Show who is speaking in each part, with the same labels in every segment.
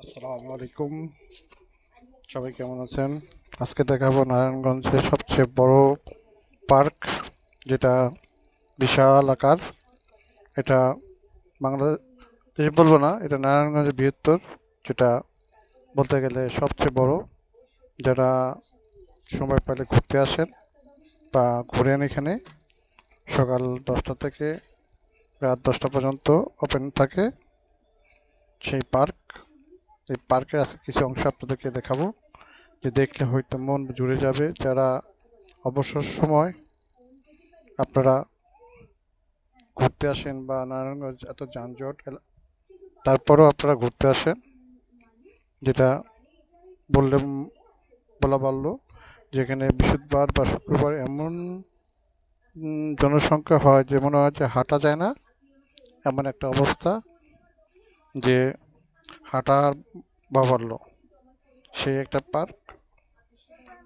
Speaker 1: আসসালামু আলাইকুম সবাই কেমন আছেন? আজকে দেখাবো নারায়ণগঞ্জের সবচেয়ে বড় পার্ক, যেটা বিশাল আকার। এটা বাংলাদেশ বলব না, এটা নারায়ণগঞ্জের বৃহত্তর, যেটা বলতে গেলে সবচেয়ে বড়। যারা সময় পেলে ঘুরতে আসেন বা ঘুরেন এখানে, সকাল দশটা থেকে রাত দশটা পর্যন্ত ওপেন থাকে সেই পার্ক। এই পার্কের আজকে কিছু অংশ আপনাদেরকে দেখাবো, যে দেখলে হয়তো মন জুড়ে যাবে। যারা অবসর সময় আপনারা ঘুরতে আসেন বা নারায়ণগঞ্জ, এত যানজট তারপরেও আপনারা ঘুরতে আসেন, যেটা বললে বলা বাড়লো যেখানে বৃহস্পতিবার বা শুক্রবার এমন জনসংখ্যা হয় যে মনে হয় যে হাঁটা যায় না, এমন একটা অবস্থা যে হাঁটার বাবাল্য সেই একটা পার্ক।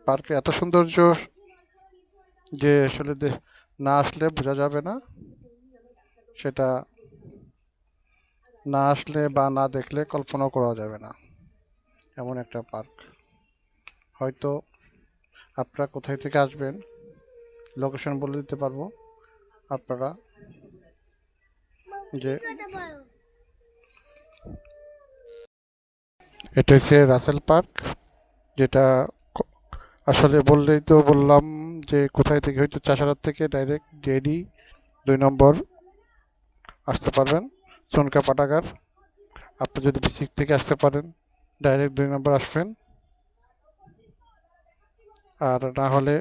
Speaker 1: পার্কে এত সৌন্দর্য যে আসলে না আসলে বোঝা যাবে না। সেটা না আসলে বা না দেখলে কল্পনাও করা যাবে না। এমন একটা পার্ক। হয়তো আপনারা কোথায় থেকে আসবেন, লোকেশন বলে দিতে পারব আপনারা। যে এটা হচ্ছে রাসেল পার্ক, যেটা আসলে বললেই তো বললাম যে কোথায় থেকে হয়তো চাষারাত থেকে ডাইরেক্ট জেডি দুই নম্বর আসতে পারবেন, চুনকা পাটাগার। আপনি যদি বিসিক থেকে আসতে পারেন ডাইরেক্ট দুই নম্বর আসবেন। আর না হলে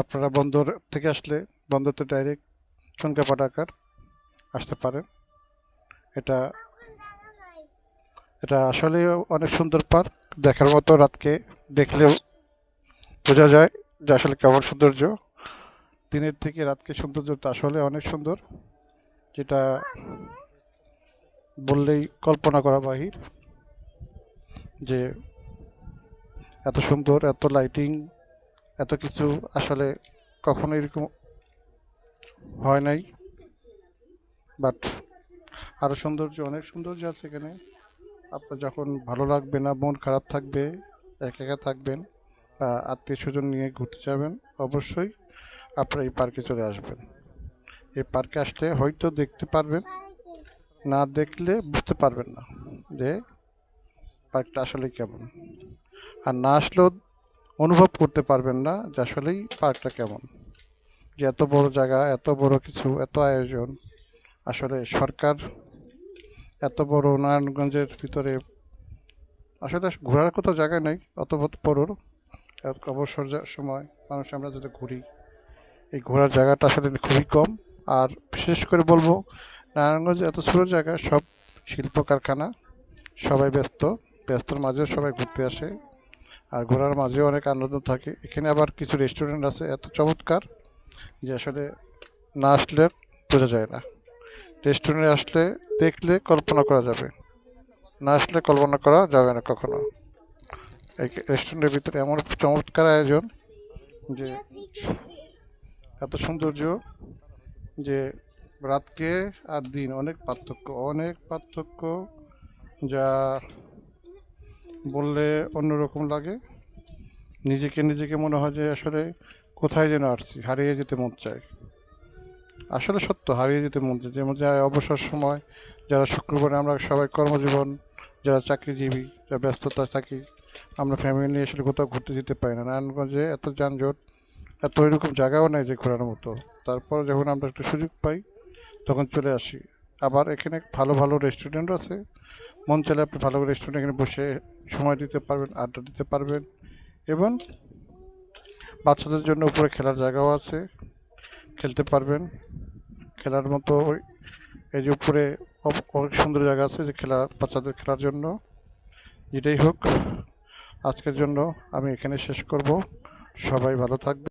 Speaker 1: আপনারা বন্দর থেকে আসলে বন্দরতে ডাইরেক্ট চুনকা পাটাগার আসতে পারেন। এটা এটা আসলে অনেক সুন্দর পার্ক দেখার মতো রাতকে দেখলেও বোঝা যায় যে আসলে কেমন সৌন্দর্য। দিনের থেকে রাতকে সৌন্দর্যটা আসলে অনেক সুন্দর, যেটা বললেই কল্পনা করা বাহির যে এত সুন্দর, এত লাইটিং এত কিছু আসলে কখনো এরকম হয় নাই। বাট আরও সৌন্দর্য, অনেক সৌন্দর্য আছে এখানে। আপনার যখন ভালো লাগবে না, মন খারাপ থাকবে, একা একা থাকবেন বা আত্মীয় স্বজন নিয়ে ঘুরতে যাবেন, অবশ্যই আপনারা এই পার্কে চলে আসবেন। এই পার্কে আসলে হয়তো দেখতে পারবেন, না দেখলে বুঝতে পারবেন না যে পার্কটা আসলে কেমন। আর না আসলেও অনুভব করতে পারবেন না যে আসলেই পার্কটা কেমন। যে এত বড় জায়গা, এত বড় কিছু, এত আয়োজন, আসলে সরকার এত বড় নারায়ণগঞ্জের ভিতরে। আসলে ঘোরার কোথাও জায়গা নেই, অত বড় অবসর সময় মানুষ আমরা যদি ঘুরি, এই ঘোরার জায়গাটা আসলে খুবই কম। আর বিশেষ করে বলব, নারায়ণগঞ্জ এত ছোটো জায়গা, সব শিল্প কারখানা, সবাই ব্যস্ত, ব্যস্তর মাঝেও সবাই ঘুরতে আসে। আর ঘোরার মাঝেও অনেক আনন্দ থাকে। এখানে আবার কিছু রেস্টুরেন্ট আছে, এত চমৎকার যে আসলে না আসলে বোঝা যায় না। রেস্টুরেন্টে আসলে দেখলে কল্পনা করা যাবে। না আসলে কল্পনা করা যাবে না কখনো। এই রেস্টুরেন্টের ভিতরে এমন চমৎকার আয়োজন যে, এত সৌন্দর্য যে, রাতকে আর দিন অনেক পার্থক্য অনেক পার্থক্য যা বললে অন্যরকম লাগে। নিজেকে নিজেকে মনে হয় যে আসলে কোথায় যেন আসছি, হারিয়ে যেতে মন চায়। আসলে সত্য, হারিয়ে যেতে মন যেমন যায় অবসর সময়, যারা শুক্রবারে আমরা সবাই কর্মজীবন, যারা চাকরিজীবী, যারা ব্যস্ততা থাকি, আমরা ফ্যামিলি নিয়ে আসলে কোথাও ঘুরতে যেতে পারি না। নারায়ণগঞ্জে এত যানজট, এত এরকম জায়গাও নেই যে ঘোরার মতো। তারপর যখন আমরা একটু সুযোগ পাই, তখন চলে আসি। আবার এখানে ভালো ভালো রেস্টুরেন্ট আছে। মন চাইলে আপনি ভালো রেস্টুরেন্ট এখানে বসে সময় দিতে পারবেন, আড্ডা দিতে পারবেন। এবং বাচ্চাদের জন্য উপরে খেলার জায়গাও আছে। খেলতে পারবেন। খেলার মতো এই যে উপরে অনেক সুন্দর জায়গা আছে যে খেলা, বাচ্চাদের খেলার জন্য। যেটাই হোক, আজকের জন্য আমি এখানে শেষ করব। সবাই ভালো থাকবে